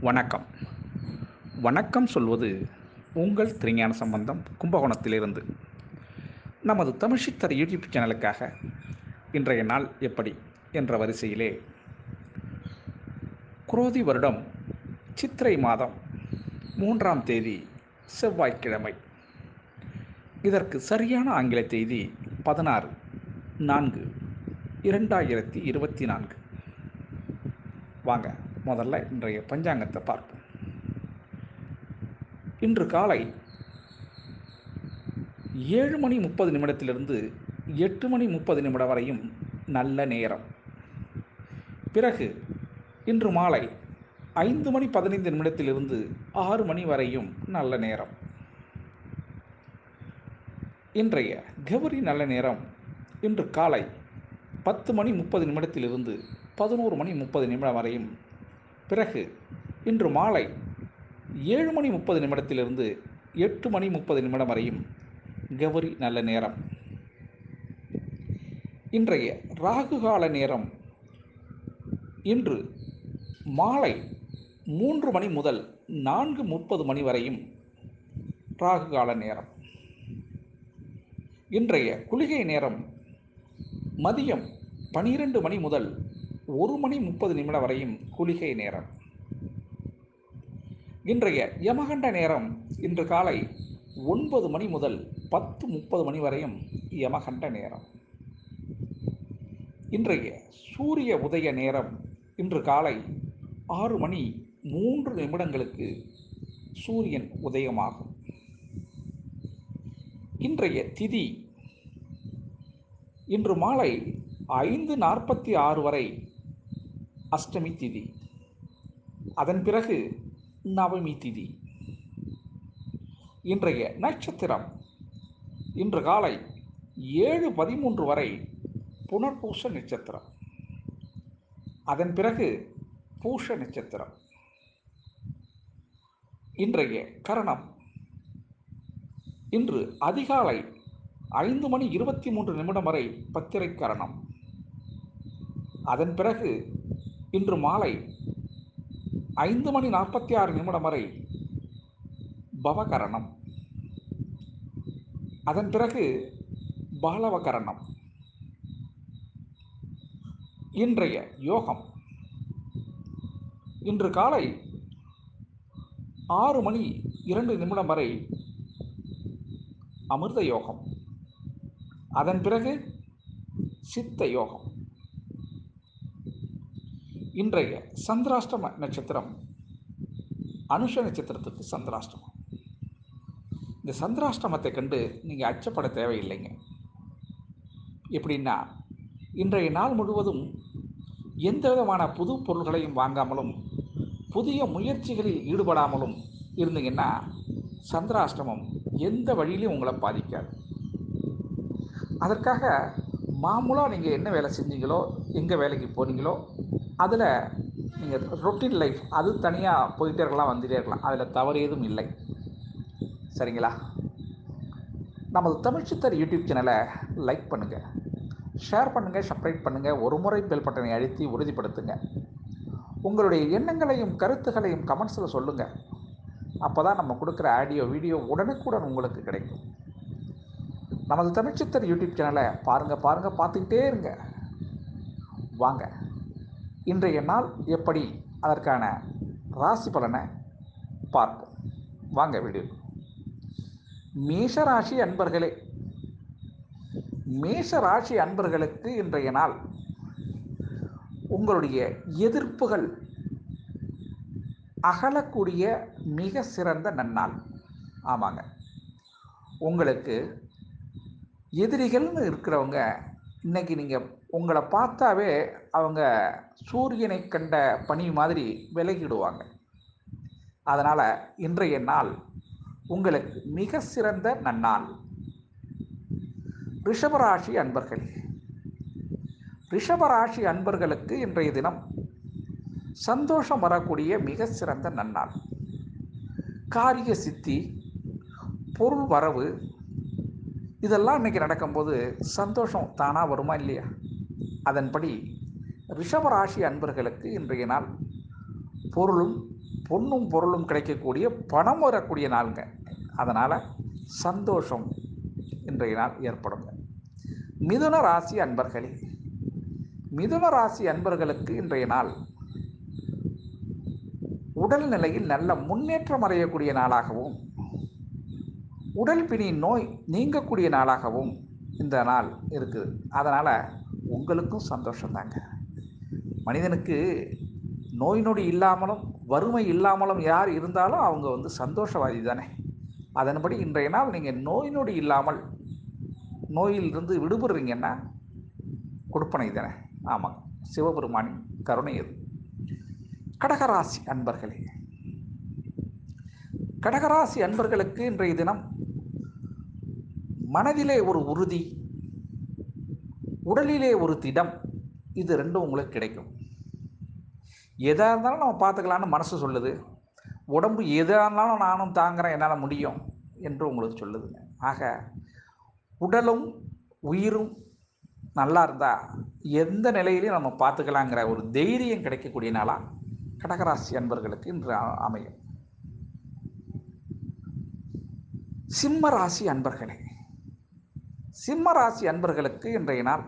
வணக்கம். வணக்கம் சொல்வது உங்கள் திருஞான சம்பந்தம் கும்பகோணத்திலிருந்து. நமது தமிழ்ச்சித்தர் யூடியூப் சேனலுக்காக இன்றைய நாள் எப்படி என்ற வரிசையிலே குரோதி வருடம் சித்திரை மாதம் மூன்றாம் தேதி செவ்வாய்க்கிழமை. இதற்கு சரியான ஆங்கில தேதி பதினாறு நான்கு இரண்டாயிரத்தி இருபத்தி நான்கு. வாங்க. முதல்ல இன்றைய பஞ்சாங்கத்தை பார்ப்போம். இன்று காலை ஏழு மணி முப்பது நிமிடத்திலிருந்து எட்டு மணி முப்பது நிமிடம் வரையும் நல்ல நேரம். பிறகு இன்று மாலை ஐந்து மணி பதினைந்து நிமிடத்திலிருந்து ஆறு மணி வரையும் நல்ல நேரம். இன்றைய கௌரி நல்ல நேரம் இன்று காலை பத்து மணி முப்பது நிமிடத்திலிருந்து பதினோரு மணி முப்பது நிமிடம் வரையும் பிறகு இன்று மாலை ஏழு மணி முப்பது நிமிடத்திலிருந்து எட்டு மணி முப்பது நிமிடம் வரையும் கௌரி நல்ல நேரம். இன்றைய ராகு கால நேரம் இன்று மாலை மூன்று மணி முதல் நான்கு முப்பது மணி வரையும் ராகு கால நேரம். இன்றைய குளிகை நேரம் மதியம் பனிரெண்டு மணி முதல் ஒரு மணி முப்பது நிமிடம் வரையும் குளிகை நேரம். இன்றைய யமகண்ட நேரம் இன்று காலை ஒன்பது மணி முதல் பத்து முப்பது மணி வரையும் யமகண்ட நேரம். இன்றைய சூரிய உதய நேரம் இன்று காலை ஆறு மணி மூன்று நிமிடங்களுக்கு சூரியன் உதயமாகும். இன்றைய திதி இன்று மாலை ஐந்து நாற்பத்தி ஆறு வரை அஷ்டமி திதி. அதன் பிறகு நவமி திதி. இன்றைய நட்சத்திரம். இன்று காலை ஏழு பதிமூன்று வரை புனர்பூச நட்சத்திரம். அதன் பிறகு பூஷ நட்சத்திரம். இன்றைய கரணம். இன்று அதிகாலை ஐந்து மணி இருபத்தி மூன்று நிமிடம் வரை பத்திரை கரணம். அதன் பிறகு இன்று மாலை ஐந்து மணி நாற்பத்தி ஆறு நிமிடம் வரை பவகரணம். அதன் பிறகு பாலவகரணம். இன்றைய யோகம். இன்று காலை ஆறு மணி இரண்டு நிமிடம் வரை அமிர்த யோகம். அதன் பிறகு சித்த யோகம். இன்றைய சந்திராஷ்டம நட்சத்திரம் அனுஷ நட்சத்திரத்துக்கு சந்திராஷ்டமம். இந்த சந்திராஷ்டமத்தை கண்டு நீங்கள் அச்சப்பட தேவையில்லைங்க. எப்படின்னா இன்றைய நாள் முழுவதும் எந்த விதமான புது பொருள்களையும் வாங்காமலும் புதிய முயற்சிகளில் ஈடுபடாமலும் இருந்தீங்கன்னா சந்திராஷ்டமம் எந்த வழியிலையும் உங்களை பாதிக்காது. அதற்காக மாமூலாக நீங்கள் என்ன வேலை செஞ்சீங்களோ எங்கே வேலைக்கு போனீங்களோ அதில் நீங்கள் ரொட்டீன் லைஃப் அது தனியாக போயிட்டே இருக்கலாம் வந்துகிட்டே இருக்கலாம். அதில் தவறு எதுவும் இல்லை. சரிங்களா? நமது தமிழ்ச்சித்தர் யூடியூப் சேனலை லைக் பண்ணுங்கள் ஷேர் பண்ணுங்கள் சப்ரைட் பண்ணுங்கள் ஒரு முறை பெல் பட்டனை அழுத்தி உறுதிப்படுத்துங்க. உங்களுடைய எண்ணங்களையும் கருத்துகளையும் கமெண்ட்ஸில் சொல்லுங்கள் அப்போ தான் நம்ம கொடுக்குற ஆடியோ வீடியோ உடனுக்குடன் உங்களுக்கு கிடைக்கும். நமது தமிழ்ச்சித்தர் யூடியூப் சேனலை பாருங்கள் பாருங்கள் பார்த்துக்கிட்டே இருங்க. வாங்க. இன்றைய நாள் எப்படி? அதற்கான ராசி பலனை பார்ப்போம். வாங்க வீடியோ. மேஷராசி அன்பர்களே மேஷராசி அன்பர்களுக்கு இன்றைய நாள் உங்களுடைய எதிர்ப்புகள் அகலக்கூடிய மிக சிறந்த நன்னாள். ஆமாங்க. உங்களுக்கு எதிரிகள்னு இருக்கிறவங்க இன்னைக்கு நீங்கள் உங்களை பார்த்தாவே அவங்க சூரியனை கண்ட பனி மாதிரி விலகிடுவாங்க. அதனால் இன்றைய நாள் உங்களுக்கு மிக சிறந்த நன்னாள். ரிஷபராசி அன்பர்கள் ரிஷபராசி அன்பர்களுக்கு இன்றைய தினம் சந்தோஷம் வரக்கூடிய மிக சிறந்த நன்னாள். காரிய சித்தி பொருள் வரவு இதெல்லாம் இன்றைக்கி நடக்கும்போது சந்தோஷம் தானாக வருமா இல்லையா? அதன்படி ரிஷபராசி அன்பர்களுக்கு இன்றைய நாள் பொருளும் பொண்ணும் பொருளும் கிடைக்கக்கூடிய பணம் வரக்கூடிய நாளுங்க. அதனால் சந்தோஷம் இன்றைய நாள் ஏற்படுங்க மிதுன ராசி அன்பர்களே மிதுன ராசி அன்பர்களுக்கு இன்றைய நாள் உடல்நிலையில் நல்ல முன்னேற்றம் அடையக்கூடிய நாளாகவும் உடல் பிணி நோய் நீங்கக்கூடிய நாளாகவும் இந்த நாள் இருக்குது. அதனால் உங்களுக்கும் சந்தோஷம்தாங்க மனிதனுக்கு நோய் நொடி இல்லாமலும் வறுமை இல்லாமலும் யார் இருந்தாலும் அவங்க வந்து சந்தோஷவாதி தானே. அதன்படி இன்றைய நாள் நீங்கள் நோய் நொடி இல்லாமல் நோயிலிருந்து விடுபடுறீங்கன்னா கொடுப்பனை தானே. ஆமாங்க சிவபெருமானின் கருணை அது. கடகராசி அன்பர்களே கடகராசி அன்பர்களுக்கு இன்றைய தினம் மனதிலே ஒரு உறுதி உடலிலே ஒரு திடம் இது ரெண்டும் உங்களுக்கு கிடைக்கும். எதாக இருந்தாலும் நம்ம பார்த்துக்கலான்னு மனசு சொல்லுது. உடம்பு எதாக இருந்தாலும் நானும் தாங்குறேன் என்னால் முடியும் என்று உங்களுக்கு சொல்லுதுங்க ஆக உடலும் உயிரும் நல்லா இருந்தால் எந்த நிலையிலையும் நம்ம பார்த்துக்கலாங்கிற ஒரு தைரியம் கிடைக்கக்கூடிய நாளாக கடகராசி அன்பர்களுக்கு இன்று அமையும். சிம்ம ராசி அன்பர்களே சிம்ம ராசி அன்பர்களுக்கு இன்றைய நாள்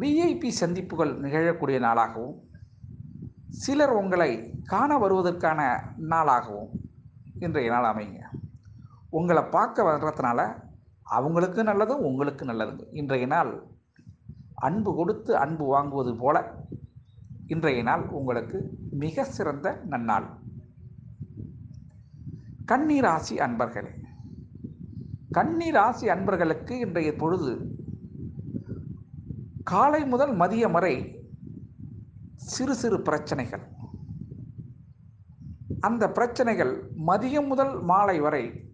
விஐபி சந்திப்புகள் நிகழக்கூடிய நாளாகவும் சிலர் உங்களை காண வருவதற்கான நாளாகவும் இன்றைய நாள் அமைங்க உங்களை பார்க்க வர்றதுனால அவங்களுக்கு நல்லதும் உங்களுக்கு நல்லதுங்க. இன்றைய நாள் அன்பு கொடுத்து அன்பு வாங்குவது போல இன்றைய நாள் உங்களுக்கு மிக சிறந்த நன்னாள். கண்ணீராசி அன்பர்களே கன்னிராசி அன்பர்களுக்கு இன்றைய பொழுது காலை முதல் மதியம் வரை சிறு சிறு பிரச்சனைகள். அந்த பிரச்சனைகள் மதியம் முதல் மாலை வரை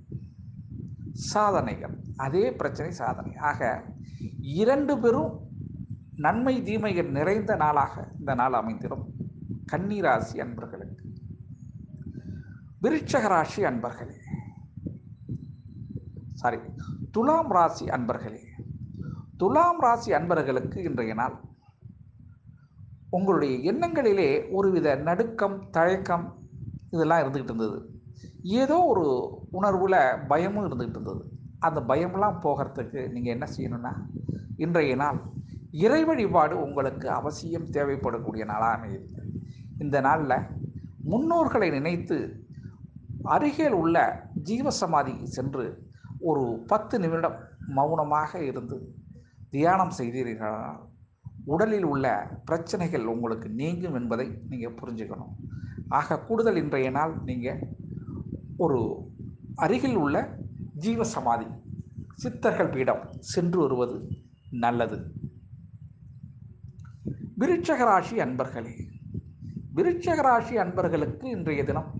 சாதனைகள். அதே பிரச்சனை சாதனை. ஆக இரண்டு பெரும் நன்மை தீமைகள் நிறைந்த நாளாக இந்த நாள் அமைந்திடும். கன்னிராசி அன்பர்களுக்கு. விருட்சக ராசி அன்பர்களே சாரி துலாம் ராசி அன்பர்களே துலாம் ராசி அன்பர்களுக்கு இன்றைய நாள் உங்களுடைய எண்ணங்களிலே ஒருவித நடுக்கம் தயக்கம் இதெல்லாம் இருந்துக்கிட்டு இருந்தது. ஏதோ ஒரு உணர்வில் பயமும் இருந்துக்கிட்டு இருந்தது. அந்த பயம்லாம் போகிறதுக்கு நீங்கள் என்ன செய்யணும்னா இன்றைய நாள் இறை வழிபாடு உங்களுக்கு அவசியம் தேவைப்படக்கூடிய நாளாக அமையுது. இந்த நாளில் முன்னோர்களை நினைத்து அருகில் உள்ள ஜீவசமாதி சென்று ஒரு பத்து நிமிடம் மௌனமாக இருந்து தியானம் செய்தீர்களானால் உடலில் உள்ள பிரச்சனைகள் உங்களுக்கு நீங்கும் என்பதை நீங்கள் புரிஞ்சுக்கணும். ஆக கூடுதல் இன்றைய நாள் நீங்கள் ஒரு அருகில் உள்ள ஜீவசமாதி சித்தர்கள் பீடம் சென்று வருவது நல்லது. விருட்சகராசி அன்பர்களே விருட்சகராசி அன்பர்களுக்கு இன்றைய தினம்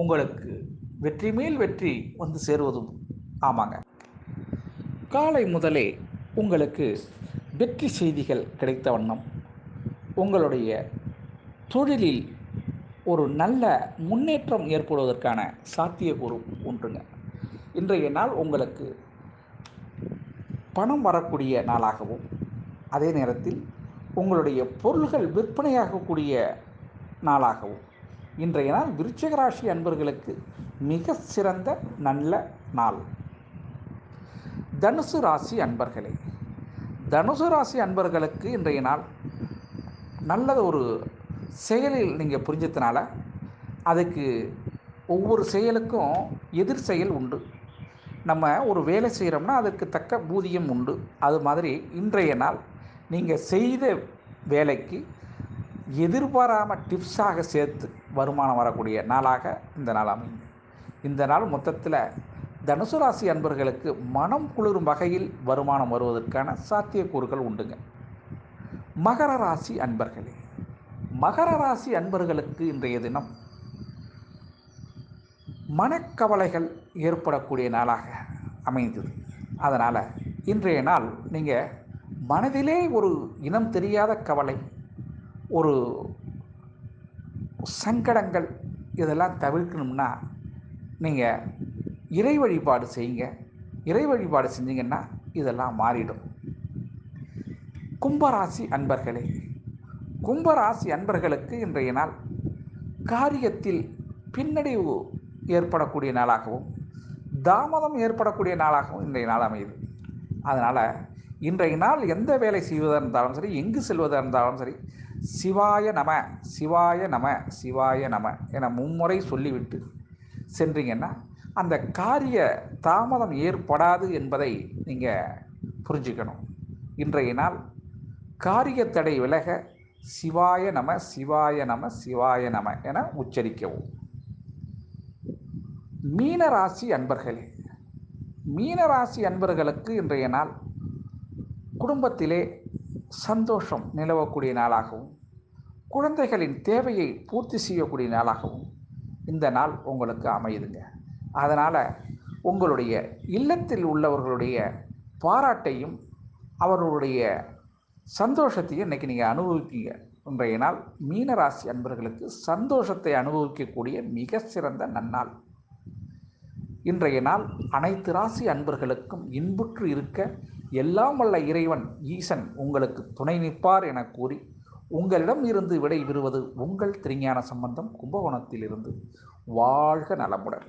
உங்களுக்கு வெற்றி மேல் வெற்றி வந்து சேருவதும் ஆமாங்க. காலை முதலே உங்களுக்கு வெற்றி செய்திகள் கிடைத்த வண்ணம். உங்களுடைய தொழிலில் ஒரு நல்ல முன்னேற்றம் ஏற்படுவதற்கான சாத்தியக்கூறு ஒன்றுங்க. இன்றைய நாள் உங்களுக்கு பணம் வரக்கூடிய நாளாகவும் அதே நேரத்தில் உங்களுடைய பொருள்கள் விற்பனையாகக்கூடிய நாளாகவும் இன்றைய நாள் விருச்சிகராசி அன்பர்களுக்கு மிக சிறந்த நல்ல நாள். தனுசு ராசி அன்பர்களே தனுசு ராசி அன்பர்களுக்கு இன்றைய நாள் நல்ல ஒரு செயலில் நீங்கள் புரிஞ்சதுனால அதுக்கு ஒவ்வொரு செயலுக்கும் எதிர் செயல் உண்டு. நம்ம ஒரு வேலை செய்கிறோம்னா அதுக்கு தக்க ஊதியம் உண்டு. அது மாதிரி இன்றைய நாள் நீங்கள் செய்த வேலைக்கு எதிர்பாராமல் டிப்ஸாக சேர்த்து வருமானம் வரக்கூடிய நாளாக இந்த நாள் அமையும். இந்த நாள் மொத்தத்தில் தனுசு ராசி அன்பர்களுக்கு மனம் குளிரும் வகையில் வருமானம் வருவதற்கான சாத்தியக்கூறுகள் உண்டுங்க. மகர ராசி அன்பர்களே மகர ராசி அன்பர்களுக்கு இன்றைய தினம் மனக்கவலைகள் ஏற்படக்கூடிய நாளாக அமைந்தது. அதனால் இன்றைய நாள் நீங்கள் மனதிலே ஒரு இனம் தெரியாத கவலை ஒரு சங்கடங்கள் இதெல்லாம் தவிர்க்கணும்னா நீங்கள் இறை வழிபாடு செய்யுங்க. இறை வழிபாடு செஞ்சீங்கன்னா இதெல்லாம் மாறிடும். கும்பராசி அன்பர்களே கும்பராசி அன்பர்களுக்கு இன்றைய நாள் காரியத்தில் பின்னடைவு ஏற்படக்கூடிய நாளாகவும் தாமதம் ஏற்படக்கூடிய நாளாகவும் இன்றைய நாள் அமையுது. அதனால் இன்றைய நாள் எந்த வேலை செய்வதாக இருந்தாலும் சரி எங்கு செல்வதாக இருந்தாலும் சரி சிவாய நம சிவாய நம சிவாய நம என மும்முறை சொல்லிவிட்டு சென்றீங்கன்னா அந்த காரிய தாமதம் ஏற்படாது என்பதை நீங்கள் புரிஞ்சுக்கணும். இன்றைய நாள் காரிய தடை விலக சிவாய நம சிவாய நம சிவாய நம என உச்சரிக்கவும். மீனராசி அன்பர்களே மீனராசி அன்பர்களுக்கு இன்றைய நாள் குடும்பத்திலே சந்தோஷம் நிலவக்கூடிய நாளாகவும் குழந்தைகளின் தேவையை பூர்த்தி செய்யக்கூடிய நாளாகவும் இந்த நாள் உங்களுக்கு அமையுதுங்க. அதனால் உங்களுடைய இல்லத்தில் உள்ளவர்களுடைய பாராட்டையும் அவர்களுடைய சந்தோஷத்தையும் இன்றைக்கி நீங்கள் அனுபவிக்கீங்க இன்றைய நாள் மீனராசி அன்பர்களுக்கு சந்தோஷத்தை அனுபவிக்கக்கூடிய மிக சிறந்த நன்னாள். இன்றைய நாள் அனைத்து ராசி அன்பர்களுக்கும் இன்புற்று இருக்க எல்லாம் வல்ல இறைவன் ஈசன் உங்களுக்கு துணை நிற்பார் என கூறி உங்களிடம் இருந்து விடை பெறுவது உங்கள் திருஞான சம்பந்தம் கும்பகோணத்திலிருந்து. வாழ்க நலமுடன்.